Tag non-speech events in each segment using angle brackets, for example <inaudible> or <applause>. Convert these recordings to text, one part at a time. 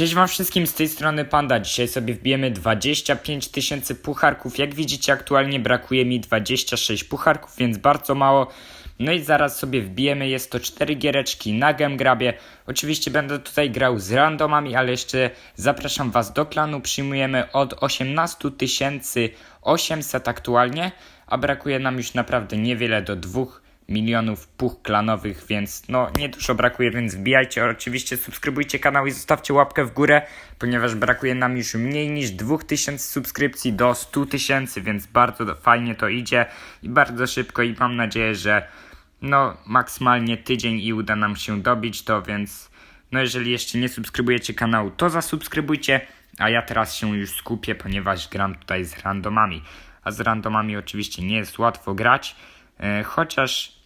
Cześć wam wszystkim, z tej strony Panda. Dzisiaj sobie wbijemy 25 tysięcy pucharków. Jak widzicie aktualnie brakuje mi 26 pucharków, więc bardzo mało. No i zaraz sobie wbijemy, jest to 4 giereczki na Grabie. Oczywiście będę tutaj grał z randomami, ale jeszcze zapraszam was do klanu. Przyjmujemy od 18 800 aktualnie, a brakuje nam już naprawdę niewiele do dwóch milionów puch klanowych, więc no nie dużo brakuje, więc wbijajcie, oczywiście subskrybujcie kanał i zostawcie łapkę w górę, ponieważ brakuje nam już mniej niż 2000 subskrypcji do 100 tysięcy, więc bardzo fajnie to idzie i bardzo szybko i mam nadzieję, że no maksymalnie tydzień i uda nam się dobić to, więc no jeżeli jeszcze nie subskrybujecie kanału, to zasubskrybujcie, a ja teraz się już skupię, ponieważ gram tutaj z randomami, a z randomami oczywiście nie jest łatwo grać, e, chociaż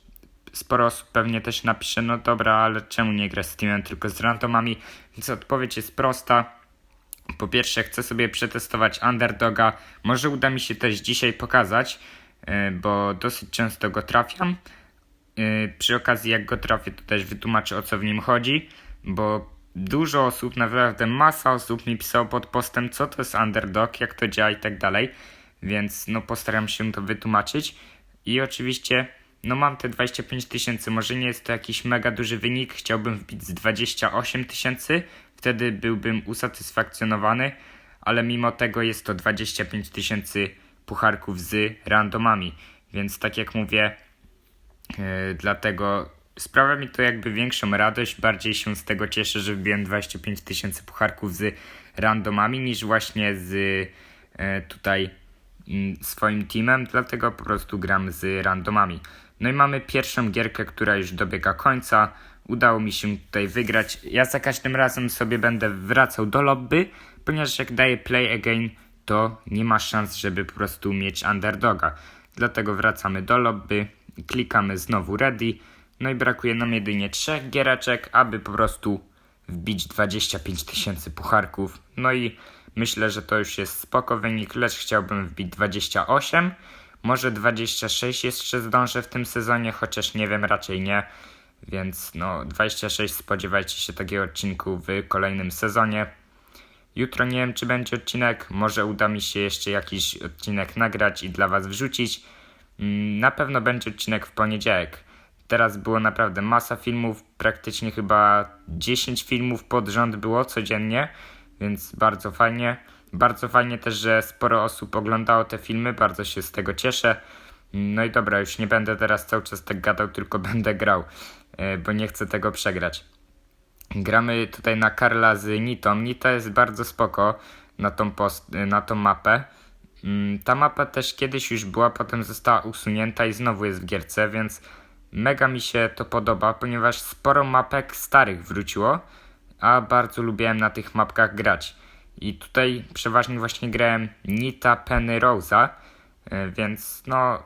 sporo osób pewnie też napisze, no dobra, ale czemu nie gra z teamem, tylko z randomami? Więc odpowiedź jest prosta. Po pierwsze, chcę sobie przetestować underdoga. Może uda mi się też dzisiaj pokazać, yy, bo dosyć często go trafiam. Yy, Przy okazji, jak go trafię, to też wytłumaczę o co w nim chodzi, bo dużo osób, naprawdę masa osób mi pisało pod postem, co to jest underdog, jak to działa i tak dalej. Więc no postaram się to wytłumaczyć. I oczywiście no mam te 25 tysięcy, może nie jest to jakiś mega duży wynik, chciałbym wbić z 28 tysięcy, wtedy byłbym usatysfakcjonowany, ale mimo tego jest to 25 tysięcy pucharków z randomami, więc tak jak mówię, yy, dlatego sprawia mi to jakby większą radość, bardziej się z tego cieszę, że wbiłem 25 tysięcy pucharków z randomami niż właśnie z yy, tutaj mm, swoim teamem, dlatego po prostu gram z randomami. No i mamy pierwszą gierkę, która już dobiega końca. Udało mi się tutaj wygrać. Ja za każdym razem sobie będę wracał do lobby, ponieważ jak daję play again, to nie ma szans, żeby po prostu mieć underdoga. Dlatego wracamy do lobby, klikamy znowu ready. No i brakuje nam jedynie trzech giereczek, aby po prostu wbić 25 tysięcy pucharków. No i myślę, że to już jest spoko wynik, lecz chciałbym wbić 28. Może 26 jeszcze zdążę w tym sezonie, chociaż nie wiem, raczej nie. Więc no 26 spodziewajcie się takiego odcinku w kolejnym sezonie. Jutro nie wiem, czy będzie odcinek. Może uda mi się jeszcze jakiś odcinek nagrać i dla Was wrzucić. Mm, Na pewno będzie odcinek w poniedziałek. Teraz było naprawdę masa filmów, praktycznie chyba 10 filmów pod rząd było codziennie, więc bardzo fajnie. Bardzo fajnie też, że sporo osób oglądało te filmy, bardzo się z tego cieszę. No i dobra, już nie będę teraz cały czas tak gadał, tylko <laughs> będę grał, e, bo nie chcę tego przegrać. Gramy tutaj na Karla z Nitą. Nita jest bardzo spoko na tą, post, na tą mapę. Mm, Ta mapa też kiedyś już była, potem została usunięta i znowu jest w gierce, więc mega mi się to podoba, ponieważ sporo mapek starych wróciło, a bardzo lubiłem na tych mapkach grać. I tutaj przeważnie właśnie grałem Nita, Penny, Rosa, y, więc no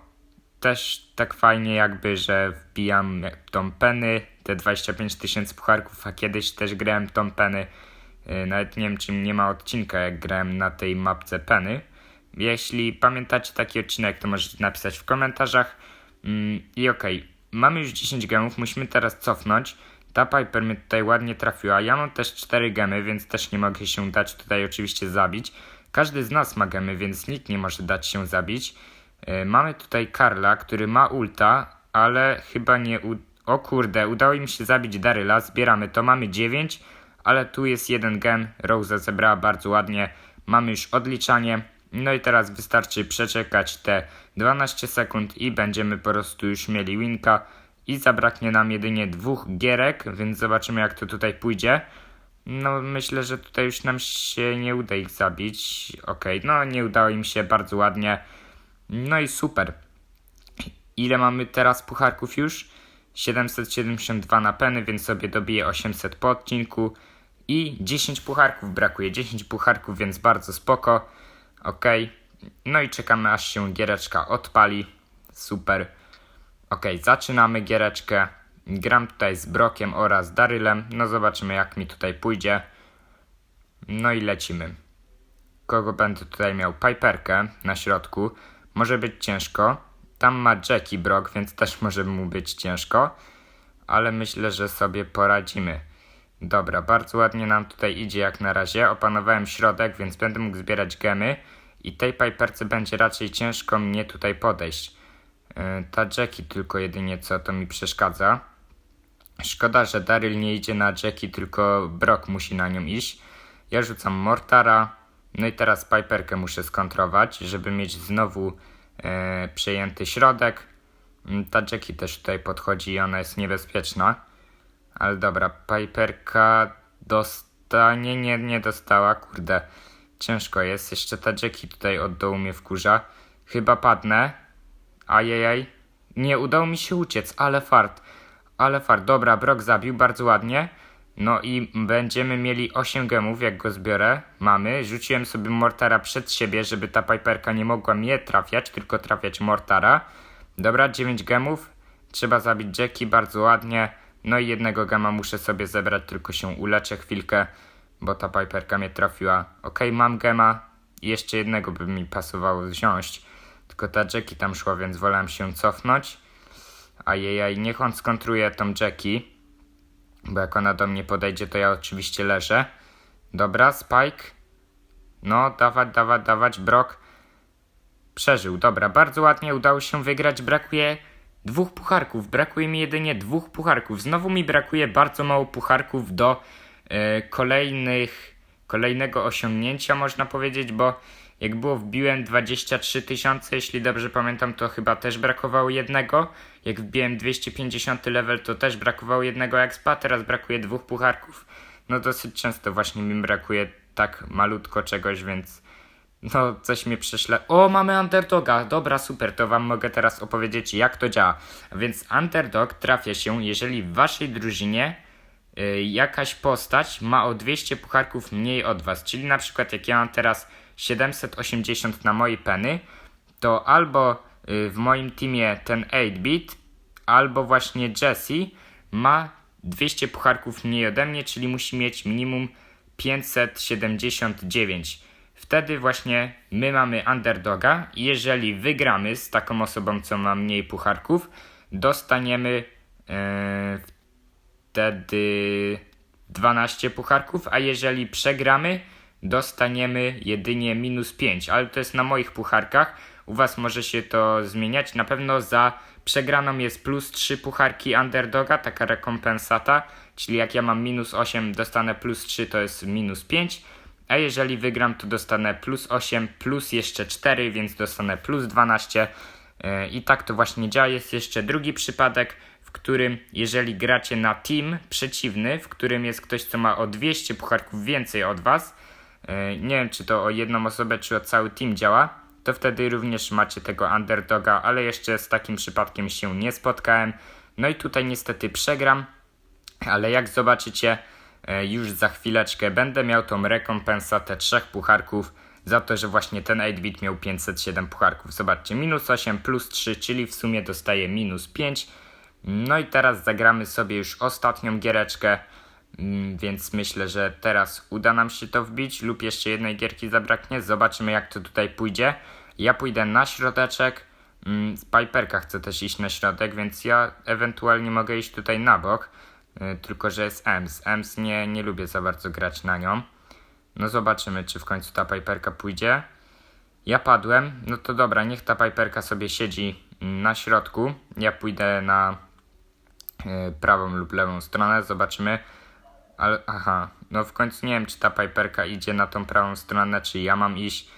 też tak fajnie jakby, że wbijam tą Penny, te 25 tysięcy pucharków, a kiedyś też grałem tą Penny. Y, Nawet nie wiem, czy nie ma odcinka, jak grałem na tej mapce Penny. Jeśli pamiętacie taki odcinek, to możecie napisać w komentarzach. Mm, I okej, mamy już 10 gemów, musimy teraz cofnąć. Ta Piper mnie tutaj ładnie trafiła. Ja mam też 4 gemy, więc też nie mogę się dać tutaj oczywiście zabić. Każdy z nas ma gemy, więc nikt nie może dać się zabić. Yy, mamy tutaj Karla, który ma ulta, ale chyba nie... U... O kurde, udało im się zabić Daryla. Zbieramy to, mamy 9, ale tu jest jeden gem. Rosa zebrała bardzo ładnie. Mamy już odliczanie. No i teraz wystarczy przeczekać te 12 sekund i będziemy po prostu już mieli winka. I zabraknie nam jedynie dwóch gierek, więc zobaczymy jak to tutaj pójdzie. No myślę, że tutaj już nam się nie uda ich zabić. Okej, no nie udało im się bardzo ładnie. No i super. Ile mamy teraz pucharków już? 772 na peny, więc sobie dobiję 800 po odcinku. I 10 pucharków brakuje. 10 pucharków, więc bardzo spoko. Ok. No i czekamy aż się giereczka odpali. Super. Ok, zaczynamy giereczkę. Gram tutaj z Brokiem oraz Darylem. No zobaczymy jak mi tutaj pójdzie. No i lecimy. Kogo będę tutaj miał? Piperkę na środku. Może być ciężko. Tam ma Jackie Brock, więc też może mu być ciężko. Ale myślę, że sobie poradzimy. Dobra, bardzo ładnie nam tutaj idzie jak na razie. Opanowałem środek, więc będę mógł zbierać gemy. I tej Piperce będzie raczej ciężko mnie tutaj podejść. Yy, ta Jackie tylko jedynie co to mi przeszkadza. Szkoda, że Daryl nie idzie na Jackie, tylko Brock musi na nią iść. Ja rzucam Mortara. No i teraz Piperkę muszę skontrować, żeby mieć znowu e, przejęty środek. Mm, Ta Jackie też tutaj podchodzi i ona jest niebezpieczna. Ale dobra, Piperka dostanie, nie, nie dostała, kurde. Ciężko jest, jeszcze ta Jackie tutaj od dołu mnie wkurza. Chyba padnę. Ajajaj. Nie, udało mi się uciec, ale fart. Ale fart. Dobra, Brock zabił, bardzo ładnie. No i będziemy mieli 8 gemów, jak go zbiorę. Mamy. Rzuciłem sobie Mortara przed siebie, żeby ta Piperka nie mogła mnie trafiać, tylko trafiać Mortara. Dobra, 9 gemów. Trzeba zabić Jackie, bardzo ładnie. No i jednego gema muszę sobie zebrać, tylko się uleczę chwilkę, bo ta Piperka mnie trafiła. Okej, mam gema. Jeszcze jednego by mi pasowało wziąć. Tylko ta Jackie tam szła, więc wolałem się cofnąć. Ajajaj, niech on skontruje tą Jackie. Bo jak ona do mnie podejdzie, to ja oczywiście leżę. Dobra, Spike. No, dawać, dawać, dawać. Brock przeżył. Dobra, bardzo ładnie udało się wygrać. Brakuje dwóch pucharków. Brakuje mi jedynie dwóch pucharków. Znowu mi brakuje bardzo mało pucharków do e, kolejnych, kolejnego osiągnięcia, można powiedzieć, bo jak było wbiłem 23 tysiące, jeśli dobrze pamiętam, to chyba też brakowało jednego. Jak wbiłem 250 level, to też brakowało jednego expa, teraz brakuje dwóch pucharków. No dosyć często właśnie mi brakuje tak malutko czegoś, więc no coś mnie prześle. O, mamy underdoga. Dobra, super, to wam mogę teraz opowiedzieć jak to działa. A Więc underdog trafia się, jeżeli w waszej drużynie y, jakaś postać ma o 200 pucharków mniej od was. Czyli na przykład jak ja mam teraz 780 na mojej peny, to albo y, w moim teamie ten 8-bit, albo właśnie Jesse ma 200 pucharków mniej ode mnie, czyli musi mieć minimum 579. Wtedy właśnie my mamy underdoga i jeżeli wygramy z taką osobą, co ma mniej pucharków, dostaniemy e, wtedy 12 pucharków, a jeżeli przegramy, dostaniemy jedynie minus 5, ale to jest na moich pucharkach. U Was może się to zmieniać. Na pewno za przegraną jest plus 3 pucharki underdoga, taka rekompensata, czyli jak ja mam minus 8, dostanę plus 3, to jest minus 5. A jeżeli wygram, to dostanę plus 8, plus jeszcze 4, więc dostanę plus 12. Yy, I tak to właśnie działa. Jest jeszcze drugi przypadek, w którym jeżeli gracie na team przeciwny, w którym jest ktoś, co ma o 200 pucharków więcej od was, nie wiem czy to o jedną osobę, czy o cały team działa, to wtedy również macie tego underdoga, ale jeszcze z takim przypadkiem się nie spotkałem. No i tutaj niestety przegram, ale jak zobaczycie, e, już za chwileczkę będę miał tą rekompensatę trzech pucharków za to, że właśnie ten 8-bit miał 507 pucharków. Zobaczcie, minus 8 plus 3, czyli w sumie dostaję minus 5. No i teraz zagramy sobie już ostatnią giereczkę, więc myślę, że teraz uda nam się to wbić lub jeszcze jednej gierki zabraknie. Zobaczymy jak to tutaj pójdzie. Ja pójdę na środeczek. Mm, Piperka chcę też iść na środek, więc ja ewentualnie mogę iść tutaj na bok. Y, Tylko, że jest Ems. Ems nie, nie lubię za bardzo grać na nią. No zobaczymy, czy w końcu ta Piperka pójdzie. Ja padłem. No to dobra, niech ta Piperka sobie siedzi mm, na środku. Ja pójdę na y, prawą lub lewą stronę. Zobaczymy. Ale aha, no w końcu nie wiem, czy ta Piperka idzie na tą prawą stronę, czy ja mam iść.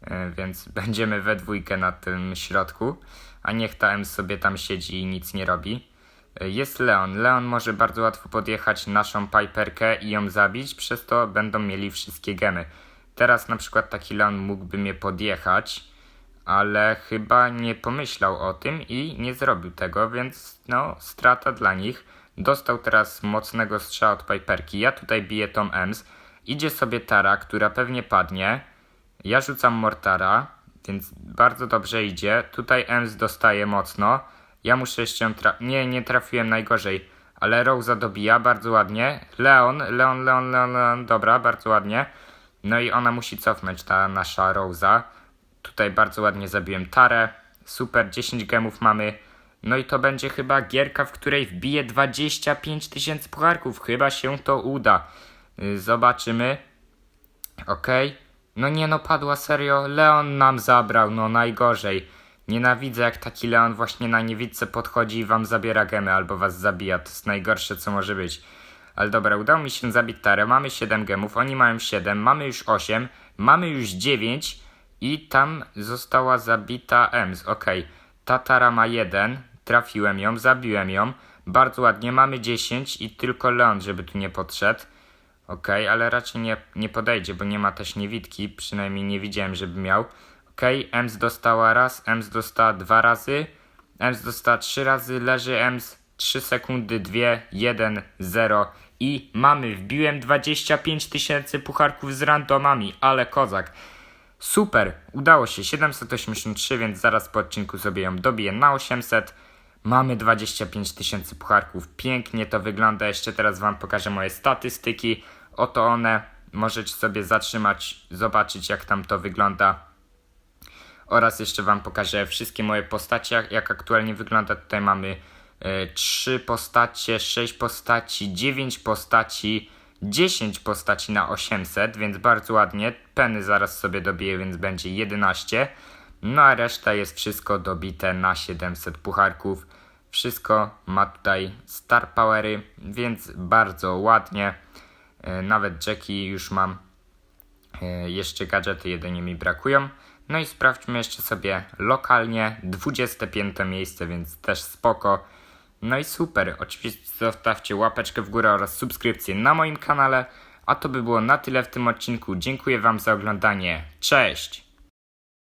E, więc <laughs> będziemy we dwójkę na tym środku, a niech ta M sobie tam siedzi i nic nie robi. E, Jest Leon. Leon może bardzo łatwo podjechać naszą Piperkę i ją zabić, przez to będą mieli wszystkie gemy. Teraz na przykład taki Leon mógłby mnie podjechać, ale chyba nie pomyślał o tym i nie zrobił tego, więc no, strata dla nich. Dostał teraz mocnego strzała od Piperki. Ja tutaj biję tą Ems. Idzie sobie Tara, która pewnie padnie. Ja rzucam Mortara, więc bardzo dobrze idzie. Tutaj Ems dostaje mocno. Ja muszę jeszcze ją tra- Nie, nie trafiłem najgorzej. Ale Rosa dobija bardzo ładnie. Leon, Leon, Leon, Leon, Leon, dobra, bardzo ładnie. No i ona musi cofnąć, ta nasza Rosa. Tutaj bardzo ładnie zabiłem Tarę. Super, 10 gemów mamy. No i to będzie chyba gierka, w której wbije 25 tysięcy pucharków. Chyba się to uda. Y, Zobaczymy. Okej. No nie no, padła serio. Leon nam zabrał, no najgorzej. Nienawidzę jak taki Leon właśnie na niewidce podchodzi i wam zabiera gemy albo was zabija. To jest najgorsze co może być. Ale dobra, udało mi się zabić Tarę. Mamy 7 gemów, oni mają 7, mamy już 8, mamy już 9 i tam została zabita Ems. Okej, ta Tara ma 1, trafiłem ją, zabiłem ją. Bardzo ładnie, mamy 10 i tylko Leon, żeby tu nie podszedł. Okej, ale raczej nie, nie podejdzie, bo nie ma też niewidki, przynajmniej nie widziałem, żeby miał. Okej, Ems dostała raz, Ems dostała dwa razy, Ems dostała trzy razy, leży Ems 3 sekundy, 2, 1, 0 i mamy, wbiłem 25 tysięcy pucharków z randomami, ale kozak. Super, udało się, 783, więc zaraz po odcinku sobie ją dobiję na 800. Mamy 25 tysięcy pucharków, pięknie to wygląda. Jeszcze teraz Wam pokażę moje statystyki. Oto one, możecie sobie zatrzymać, zobaczyć jak tam to wygląda. Oraz jeszcze Wam pokażę wszystkie moje postacie, jak, aktualnie wygląda. Tutaj mamy e, 3 postacie, 6 postaci, 9 postaci, 10 postaci na 800, więc bardzo ładnie. Peny zaraz sobie dobiję, więc będzie 11. No a reszta jest wszystko dobite na 700 pucharków. Wszystko ma tutaj star powery, więc bardzo ładnie. E, Nawet Jackie już mam E, Jeszcze gadżety jedynie mi brakują. No i sprawdźmy jeszcze sobie lokalnie 25 miejsce, więc też spoko. No i super. Oczywiście zostawcie łapeczkę w górę oraz subskrypcję na moim kanale. A to by było na tyle w tym odcinku. Dziękuję Wam za oglądanie. Cześć!